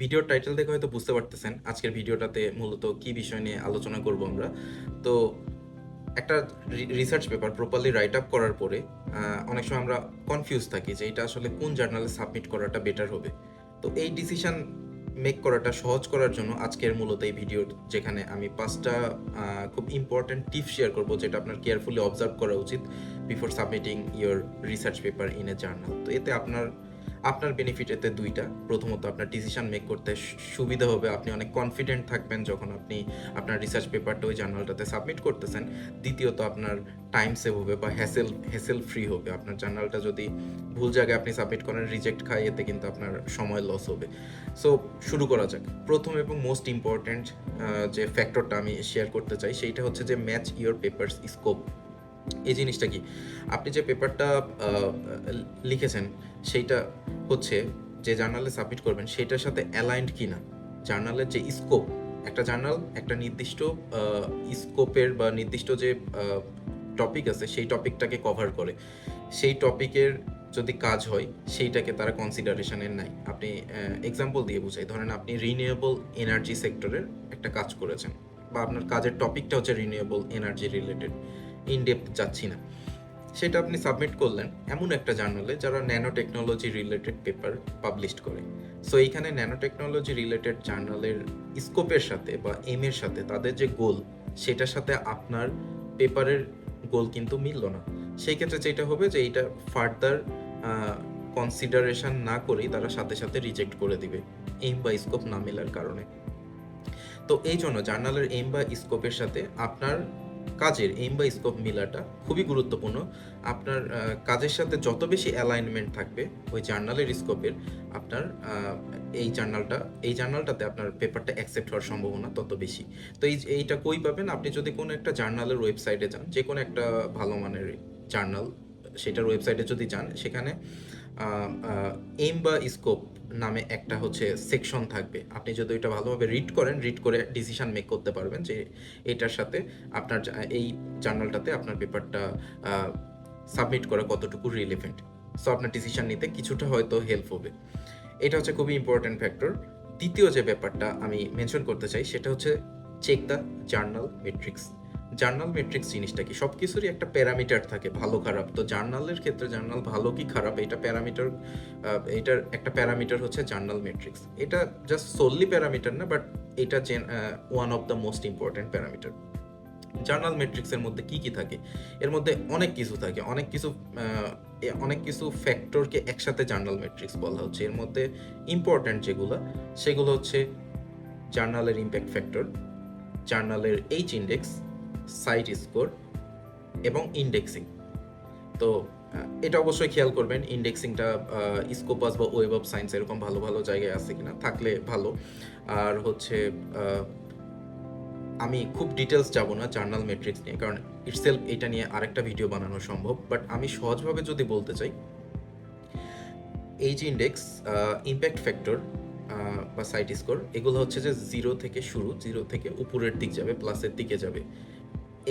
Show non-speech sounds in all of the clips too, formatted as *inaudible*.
ভিডিওর টাইটেল দেখে হয়তো বুঝতে পারতেছেন আজকের ভিডিওটাতে মূলত কি বিষয় নিয়ে আলোচনা করব আমরা। তো একটা research paper properly write up করার পরে অনেক সময় আমরা কনফিউজ থাকি যে এটা আসলে কোন জার্নালে সাবমিট করাটা বেটার হবে। তো এই ডিসিশন মেক করাটা সহজ করার জন্য আজকের মূলত এই ভিডিও যেখানে আমি পাঁচটা খুব ইম্পর্ট্যান্ট টিপ শেয়ার করব যেটা আপনার কেয়ারফুলি অবজার্ভ করা উচিত before submitting your research paper in a journal তো এতে আপনার আপনার বেনিফিট এতে দুইটা। প্রথমত আপনার ডিসিশন মেক করতে সুবিধা হবে, আপনি অনেক কনফিডেন্ট থাকবেন যখন আপনি আপনার রিসার্চ পেপারটা ওই জার্নালটাতে সাবমিট করতেছেন। দ্বিতীয়ত আপনার টাইম সেভ হবে বা হ্যাসেল হ্যাসেল ফ্রি হবে। আপনার জার্নালটা যদি ভুল জায়গায় আপনি সাবমিট করেন রিজেক্ট খায়, এতে কিন্তু আপনার সময় লস হবে। সো শুরু করা যাক। প্রথম এবং মোস্ট ইম্পর্ট্যান্ট যে ফ্যাক্টরটা আমি শেয়ার করতে চাই, সেইটা হচ্ছে যে ম্যাচ ইওর পেপারস স্কোপ এই জিনিসটা কি? আপনি যে পেপারটা লিখেছেন, সেইটা হচ্ছে যে জার্নালে সাবমিট করবেন সেটার সাথে অ্যালাইন্ড কি না জার্নালের যে স্কোপ একটা জার্নাল, একটা নির্দিষ্ট স্কোপের বা নির্দিষ্ট যে টপিক আছে, সেই টপিকটাকে কভার করে। সেই টপিকের যদি কাজ হয়, সেইটাকে তারা কনসিডারেশনের নাই আপনি এক্সাম্পল দিয়ে বুঝাই। ধরেন আপনি রিনিউয়েবল এনার্জি সেক্টরের একটা কাজ করেছেন, বা আপনার কাজের টপিকটা হচ্ছে renewable energy related in depth যাচ্ছি না। সেটা আপনি সাবমিট করলেন এমন একটা জার্নালে যারা nano technology related paper publish করে। সো এইখানে ন্যানো টেকনোলজি রিলেটেড জার্নালের স্কোপের সাথে বা এম এর সাথে তাদের যে গোল সেটার সাথে আপনার পেপারের গোল কিন্তু মিলল না। সেই ক্ষেত্রে যেটা হবে যে এইটা ফার্দার কনসিডারেশন না করেই তারা সাথে সাথে রিজেক্ট করে দিবে এম বা স্কোপ না মেলার কারণে। তো এই জন্য জার্নালের এম বা স্কোপের সাথে আপনার কাজের এম বা স্কোপ মিলাটা খুবই গুরুত্বপূর্ণ। আপনার কাজের সাথে যত বেশি অ্যালাইনমেন্ট থাকবে ওই জার্নালের স্কোপের আপনার এই জার্নালটা এই জার্নালটাতে আপনার পেপারটা অ্যাকসেপ্ট হওয়ার সম্ভাবনা তত বেশি। তো এই, এইটা কই পাবেন? আপনি যদি কোনো একটা জার্নালের ওয়েবসাইটে যান যে কোনো একটা ভালো মানের জার্নাল সেটার ওয়েবসাইটে যদি যান, সেখানে এম বা স্কোপ নামে একটা হচ্ছে সেকশন থাকবে। আপনি যদি ওইটা ভালোভাবে রিড করেন রিড করে ডিসিশন মেক করতে পারবেন যে এটার সাথে আপনার এই জার্নালটাতে আপনার পেপারটা সাবমিট করা কতটুকু রিলেভেন্ট সো আপনার ডিসিশন নিতে কিছুটা হয়তো হেল্প হবে। এটা হচ্ছে খুবই ইম্পর্ট্যান্ট ফ্যাক্টর দ্বিতীয় যে ব্যাপারটা আমি মেনশন করতে চাই, সেটা হচ্ছে check the journal metrics journal metrics জিনিসটা কি? সব কিছুরই একটা প্যারামিটার থাকে, ভালো, খারাপ। তো জার্নালের ক্ষেত্রে জার্নাল ভালো কি খারাপ? এটা প্যারামিটার এটার একটা প্যারামিটার হচ্ছে জার্নাল মেট্রিক্স। এটা জাস্ট সোললি প্যারামিটার না বাট এটা one of the most important parameter. Journal মেট্রিক্সের মধ্যে কি কি থাকে? এর মধ্যে অনেক কিছু থাকে। অনেক কিছু অনেক কিছু ফ্যাক্টরকে একসাথে জার্নাল মেট্রিক্স বলা হচ্ছে। এর মধ্যে ইম্পর্ট্যান্ট যেগুলো, সেগুলো হচ্ছে জার্নালের ইম্প্যাক্ট ফ্যাক্টর জার্নালের এইচ ইন্ডেক্স সাইট স্কোর এবং ইন্ডেক্সিং। তো এটা অবশ্যই খেয়াল করবেন, ইন্ডেক্সিংটা স্কোপাস বা ওয়েব অফ সায়েন্স এরকম ভালো ভালো জায়গায় আছে কিনা, থাকলে ভালো। আর হচ্ছে আমি খুব ডিটেলস যাব না জার্নাল মেট্রিক্স নিয়ে, কারণ ইটসেলফ এটা নিয়ে আরেকটা ভিডিও বানানো সম্ভব। বাট আমি সহজভাবে যদি বলতে চাই এইচ ইন্ডেক্স ইম্প্যাক্ট ফ্যাক্টর বা সাইট স্কোর এগুলো হচ্ছে যে জিরো থেকে শুরু জিরো থেকে উপরের দিক যাবে প্লাসের দিকে যাবে।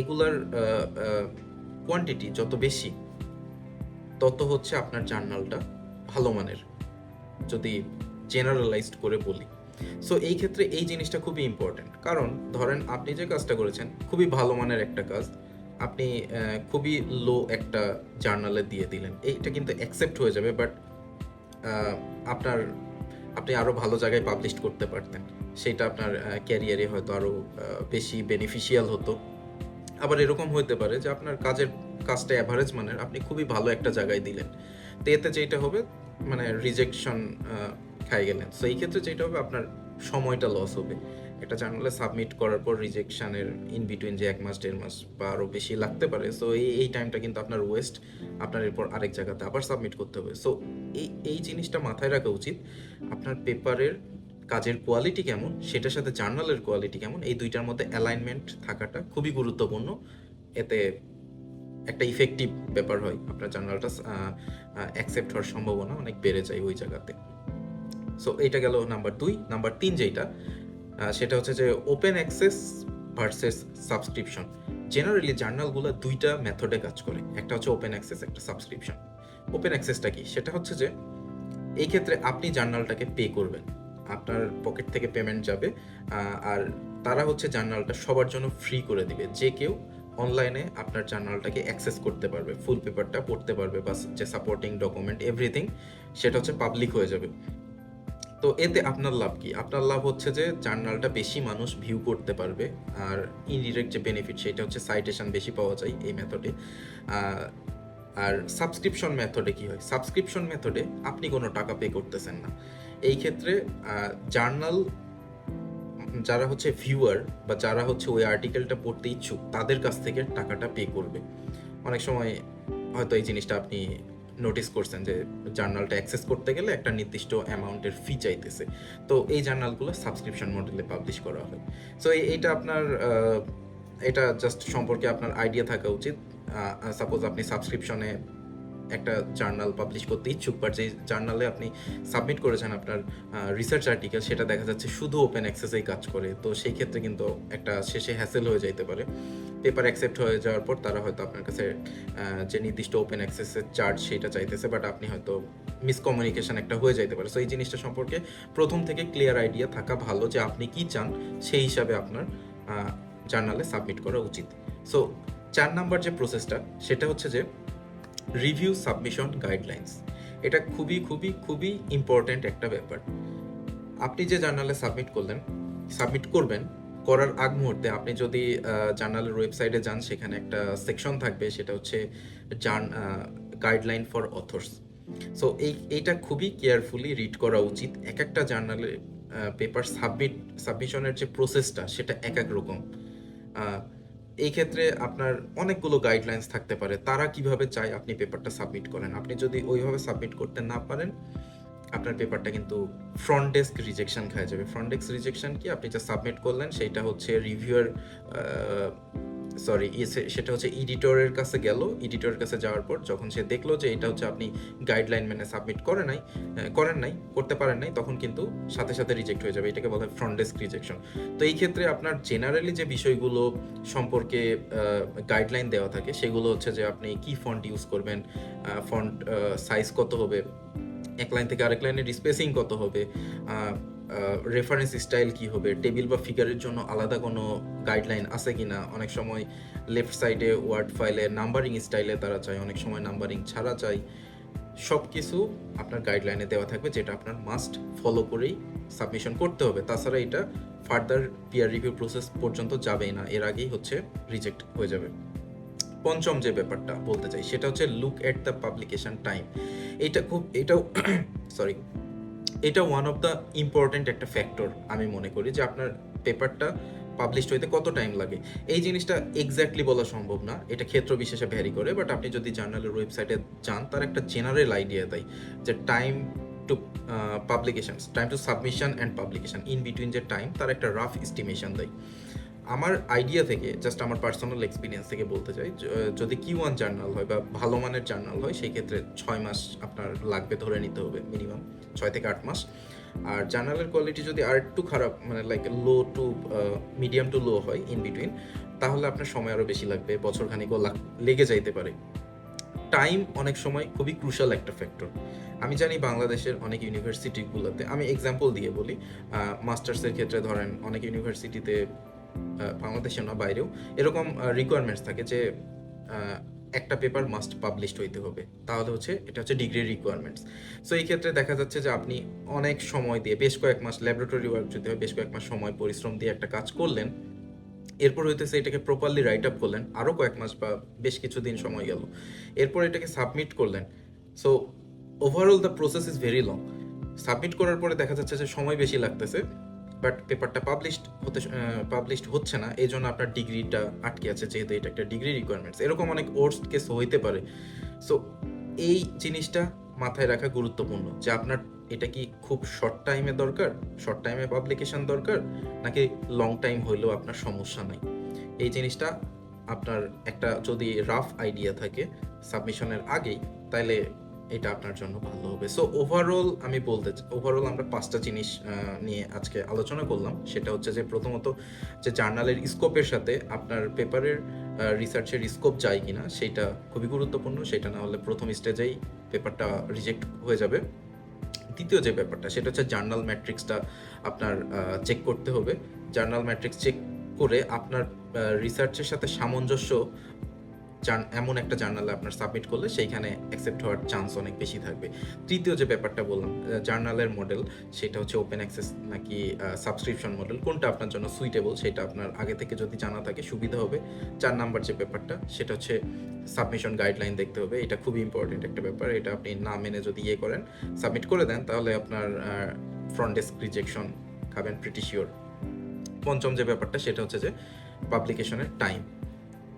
এগুলার কোয়ান্টিটি যত বেশি, তত হচ্ছে আপনার জার্নালটা ভালো মানের, যদি জেনারেলাইজড করে বলি। সো এই ক্ষেত্রে এই জিনিসটা খুবই ইম্পর্ট্যান্ট কারণ, ধরেন আপনি যে কাজটা করেছেন, খুবই ভালো মানের একটা কাজ, আপনি খুবই লো একটা জার্নালে দিয়ে দিলেন। এইটা কিন্তু অ্যাকসেপ্ট হয়ে যাবে বাট আপনার, আপনি আরও ভালো জায়গায় পাবলিশ করতে পারতেন। সেটা আপনার ক্যারিয়ারে হয়তো আরও বেশি বেনিফিশিয়াল হতো। আবার এরকম হতে পারে যে আপনার কাজের কাজটা অ্যাভারেজ মানের, আপনি খুবই ভালো একটা জায়গায় দিলেন। তো এতে যেটা হবে মানে রিজেকশন খাই গেলেন। সো এই ক্ষেত্রে যেটা হবে, আপনার সময়টা লস হবে। একটা জার্নালে সাবমিট করার পর রিজেকশনের ইন বিটুইন যে এক মাস, দেড় মাস বা আরও বেশি লাগতে পারে। সো এই এই টাইমটা কিন্তু আপনার ওয়েস্ট আপনার এরপর আরেক জায়গাতে আবার সাবমিট করতে হবে। সো এই এই জিনিসটা মাথায় রাখা উচিত। আপনার পেপারের কাজের কোয়ালিটি কেমন, সেটার সাথে জার্নালের কোয়ালিটি কেমন, এই দুইটার মধ্যে অ্যালাইনমেন্ট থাকাটা খুবই গুরুত্বপূর্ণ। এতে একটা ইফেক্টিভ ব্যাপার হয়, আপনার জার্নালটা অ্যাকসেপ্ট হওয়ার সম্ভাবনা অনেক বেড়ে যায় ওই জায়গাতে। সো এটা গেল নাম্বার দুই। নাম্বার তিন যেটা সেটা হচ্ছে যে open access versus subscription generally জার্নালগুলো দুইটা মেথডে কাজ করে। একটা হচ্ছে ওপেন অ্যাক্সেস একটা সাবস্ক্রিপশন ওপেন অ্যাক্সেসটা কি? সেটা হচ্ছে যে, এই ক্ষেত্রে আপনি জার্নালটাকে পে করবেন। আপনার পকেট থেকে পেমেন্ট যাবে আর তারা হচ্ছে জার্নালটা সবার জন্য ফ্রি করে দিবে। যে কেউ অনলাইনে আপনার জার্নালটাকে অ্যাক্সেস করতে পারবে ফুল পেপারটা পড়তে পারবে বা যে সাপোর্টিং ডকুমেন্ট এভরিথিং সেটা হচ্ছে পাবলিক হয়ে যাবে। তো এতে আপনার লাভ কি? আপনার লাভ হচ্ছে যে জার্নালটা বেশি মানুষ ভিউ করতে পারবে, আর ইনডিরেক্ট যে বেনিফিট সেটা হচ্ছে সাইটেশন বেশি পাওয়া যায় এই মেথডে আর সাবস্ক্রিপশন মেথডে কি হয়? সাবস্ক্রিপশন মেথডে আপনি কোনো টাকা পে করতেছেন না। এই ক্ষেত্রে জার্নাল, যারা হচ্ছে ভিউয়ার বা যারা হচ্ছে ওই আর্টিকেলটা পড়তে ইচ্ছুক, তাদের কাছ থেকে টাকাটা পে করবে। অনেক সময় হয়তো এই জিনিসটা আপনি নোটিস করছেন যে, জার্নালটা অ্যাক্সেস করতে গেলে একটা নির্দিষ্ট অ্যামাউন্টের ফি চাইতেছে। তো এই জার্নালগুলো সাবস্ক্রিপশন মডেলে পাবলিশ করা হয়। সো এইটা আপনার এটা জাস্ট সম্পর্কে আপনার আইডিয়া থাকা উচিত। সাপোজ আপনি সাবস্ক্রিপশনে একটা জার্নাল পাবলিশ করতে ইচ্ছুক বাট যে জার্নালে আপনি সাবমিট করেছেন আপনার রিসার্চ আর্টিকেল সেটা দেখা যাচ্ছে শুধু ওপেন অ্যাক্সেসেই কাজ করে। তো সেই ক্ষেত্রে কিন্তু একটা শেষে হ্যাসেল হয়ে যাইতে পারে। পেপার অ্যাকসেপ্ট হয়ে যাওয়ার পর তারা হয়তো আপনার কাছে যে নির্দিষ্ট ওপেন অ্যাক্সেসের চার্জ সেটা চাইতেছে বাট আপনি হয়তো মিসকমিউনিকেশন একটা হয়ে যাইতে পারে। সো এই জিনিসটা সম্পর্কে প্রথম থেকে ক্লিয়ার আইডিয়া থাকা ভালো যে আপনি কি চান, সেই হিসাবে আপনার জার্নালে সাবমিট করা উচিত। সো চার নাম্বার যে প্রসেসটা সেটা হচ্ছে যে রিভিউ সাবমিশন গাইডলাইন্স এটা খুবই খুবই খুবই ইম্পর্ট্যান্ট একটা ব্যাপার। আপনি যে জার্নালে সাবমিট করলেন সাবমিট করবেন, করার আগ মুহূর্তে আপনি যদি জার্নালের ওয়েবসাইটে যান, সেখানে একটা সেকশন থাকবে, সেটা হচ্ছে journal guideline for authors so এই, এইটা খুবই কেয়ারফুলি রিড করা উচিত। এক একটা জার্নালের পেপার সাবমিট সাবমিশনের যে প্রসেসটা সেটা এক এক রকম। এই ক্ষেত্রে আপনার অনেকগুলো গাইডলাইন্স থাকতে পারে। তারা কীভাবে চায় আপনি পেপারটা সাবমিট করেন? আপনি যদি ওইভাবে সাবমিট করতে না পারেন, আপনার পেপারটা কিন্তু ফ্রন্ট ডেস্ক রিজেকশন খাওয়া যাবে। ফ্রন্ট ডেস্ক রিজেকশন কি? আপনি যা সাবমিট করলেন সেটা হচ্ছে রিভিউয়ার সরি সেটা হচ্ছে এডিটরের কাছে গেল। এডিটরের কাছে যাওয়ার পর যখন সে দেখল যে এটা হচ্ছে আপনি গাইডলাইন মেনে সাবমিট করে নাই করেন নাই, করতে পারেন নাই, তখন কিন্তু সাথে সাথে রিজেক্ট হয়ে যাবে। এটাকে বলা হয় ফ্রন্ট ডেস্ক রিজেকশন তো এই ক্ষেত্রে আপনার জেনারেলি যে বিষয়গুলো সম্পর্কে গাইডলাইন দেওয়া থাকে, সেগুলো হচ্ছে যে আপনি কি ফন্ট ইউজ করবেন ফন্ট সাইজ কত হবে, এক লাইন থেকে আরেক লাইনের স্পেসিং কত হবে রেফারেন্স স্টাইল কি হবে? টেবিল বা ফিগারের জন্য আলাদা কোনো গাইডলাইন আছে কি না অনেক সময় লেফট সাইডে ওয়ার্ড ফাইলে নাম্বারিং স্টাইলে তারা চায়, অনেক সময় নাম্বারিং ছাড়া চাই সব কিছু আপনার গাইডলাইনে দেওয়া থাকবে, যেটা আপনার মাস্ট ফলো করেই সাবমিশন করতে হবে। তাছাড়া এটা ফার্দার পিয়ার রিভিউ প্রসেস পর্যন্ত যাবেই না, এর আগেই হচ্ছে রিজেক্ট হয়ে যাবে। পঞ্চম যে ব্যাপারটা বলতে চাই, সেটা হচ্ছে look at the publication time এটা খুব, এটাও *coughs* সরি এটা ওয়ান অফ দ্য ইম্পর্ট্যান্ট একটা ফ্যাক্টর আমি মনে করি যে আপনার পেপারটা পাবলিশ হইতে কত টাইম লাগে। এই জিনিসটা এক্স্যাক্টলি বলা সম্ভব না। এটা ক্ষেত্র বিশেষে ভ্যারি করে বাট আপনি যদি জার্নালের ওয়েবসাইটে যান, তার একটা জেনারেল আইডিয়া দেয় যে time to publication time to submission and publication in between যে টাইম তার একটা রাফ এস্টিমেশন দেয়। আমার আইডিয়া থেকে জাস্ট আমার পার্সোনাল এক্সপিরিয়েন্স থেকে বলতে চাই যদি কি ওয়ান জার্নাল হয় বা ভালো মানের জার্নাল হয়, সেই ক্ষেত্রে ছয় মাস আপনার লাগবে ধরে নিতে হবে মিনিমাম ছয় থেকে আট মাস। আর জার্নালের কোয়ালিটি যদি আর একটু খারাপ মানে like low to medium to low হয় ইন বিটুইন তাহলে আপনার সময় আরও বেশি লাগবে বছর খানিকও লাগ- লেগে যাইতে পারে। টাইম অনেক সময় খুবই ক্রুশাল একটা ফ্যাক্টর আমি জানি বাংলাদেশের অনেক ইউনিভার্সিটিগুলোতে আমি এক্সাম্পল দিয়ে বলি মাস্টার্সের ক্ষেত্রে ধরেন, অনেক ইউনিভার্সিটিতে বাংলাদেশে না, বাইরেও এরকম রিকোয়ারমেন্টস থাকে যে একটা পেপার মাস্ট পাবলিশড হইতে হবে। তাহলে হচ্ছে, এটা হচ্ছে ডিগ্রি রিকোয়ারমেন্টস সো এই ক্ষেত্রে দেখা যাচ্ছে যে, আপনি অনেক সময় দিয়ে, বেশ কয়েক মাস ল্যাবরেটরি ওয়ার্ক যদি হয়, বেশ কয়েক মাস সময়, পরিশ্রম দিয়ে একটা কাজ করলেন, এরপর হইতেছে এটাকে প্রপারলি রাইট আপ করলেন আরও কয়েক মাস বা বেশ কিছুদিন সময় গেল। এরপর এটাকে সাবমিট করলেন। So overall the process is very long submit করার পরে দেখা যাচ্ছে যে, সময় বেশি লাগতেছে। বাট পেপারটা পাবলিশড হতে পাবলিশড হচ্ছে না এই জন্য আপনার ডিগ্রিটা আটকে আছে, যেহেতু এটা একটা ডিগ্রি রিকোয়ারমেন্টস এরকম অনেক ওর্স কেস হইতে পারে। সো এই জিনিসটা মাথায় রাখা গুরুত্বপূর্ণ যে আপনার এটা কি খুব শর্ট টাইমে দরকার শর্ট টাইমে পাবলিকেশন দরকার, নাকি লং টাইম হইলেও আপনার সমস্যা নাই? এই জিনিসটা আপনার একটা যদি রাফ আইডিয়া থাকে সাবমিশনের আগেই তাহলে এটা আপনার জন্য ভালো হবে। সো ওভারঅল আমি বলতে ওভারঅল আমরা পাঁচটা জিনিস নিয়ে আজকে আলোচনা করলাম। সেটা হচ্ছে যে প্রথমত যে জার্নালের স্কোপের সাথে আপনার পেপারের রিসার্চের স্কোপ যায় কিনা, সেটা খুবই গুরুত্বপূর্ণ। সেটা না হলে প্রথম স্টেজেই পেপারটা রিজেক্ট হয়ে যাবে। দ্বিতীয় যে ব্যাপারটা, সেটা হচ্ছে জার্নাল ম্যাট্রিক্সটা আপনার চেক করতে হবে। জার্নাল ম্যাট্রিক্স চেক করে আপনার রিসার্চের সাথে সামঞ্জস্য এমন একটা জার্নালে আপনার সাবমিট করলে সেইখানে অ্যাকসেপ্ট হওয়ার চান্স অনেক বেশি থাকবে। তৃতীয় যে ব্যাপারটা বললাম জার্নালের মডেল সেটা হচ্ছে ওপেন অ্যাক্সেস নাকি সাবস্ক্রিপশন মডেল কোনটা আপনার জন্য সুইটেবল সেটা আপনার আগে থেকে যদি জানা থাকে সুবিধা হবে। চার নাম্বার যে ব্যাপারটা, সেটা হচ্ছে সাবমিশন গাইডলাইন দেখতে হবে। এটা খুবই ইম্পর্টেন্ট একটা ব্যাপার, এটা আপনি না মেনে যদি ইয়ে করেন সাবমিট করে দেন, তাহলে আপনার ফ্রন্ট ডেস্ক রিজেকশন খাবেন প্রিটি শিওর পঞ্চম যে ব্যাপারটা, সেটা হচ্ছে যে পাবলিকেশনের টাইম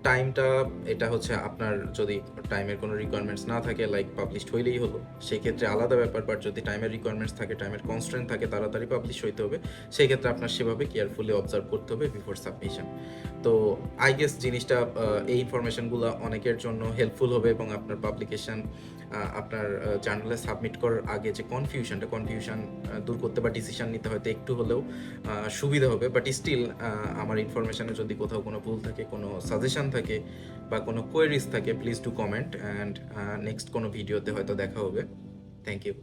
টাইমটা, এটা হচ্ছে আপনার যদি টাইমের কোনো রিকোয়ারমেন্টস না থাকে লাইক পাবলিশড হইলেই হলো, সেক্ষেত্রে আলাদা ব্যাপার বাট যদি টাইমের রিকোয়ারমেন্টস থাকে, টাইমের কনস্ট্রেন্ট থাকে, তাড়াতাড়ি পাবলিশ হইতে হবে। সেক্ষেত্রে আপনার সেভাবে কেয়ারফুলি অবজার্ভ করতে হবে বিফোর সাবমিশন তো আই গেস জিনিসটা এই ইনফরমেশনগুলো অনেকের জন্য হেল্পফুল হবে এবং আপনার পাবলিকেশন আপনার জার্নালে সাবমিট করার আগে যে কনফিউশনটা কনফিউশন দূর করতে বা ডিসিশন নিতে হয়তো একটু হলেও সুবিধা হবে বাট স্টিল আমার ইনফরমেশানে যদি কোথাও কোনো ভুল থাকে, কোনো সাজেশান থাকে বা কোনো কোয়েরিজ থাকে please to comment and next কোনো ভিডিওতে হয়তো দেখা হবে। Thank you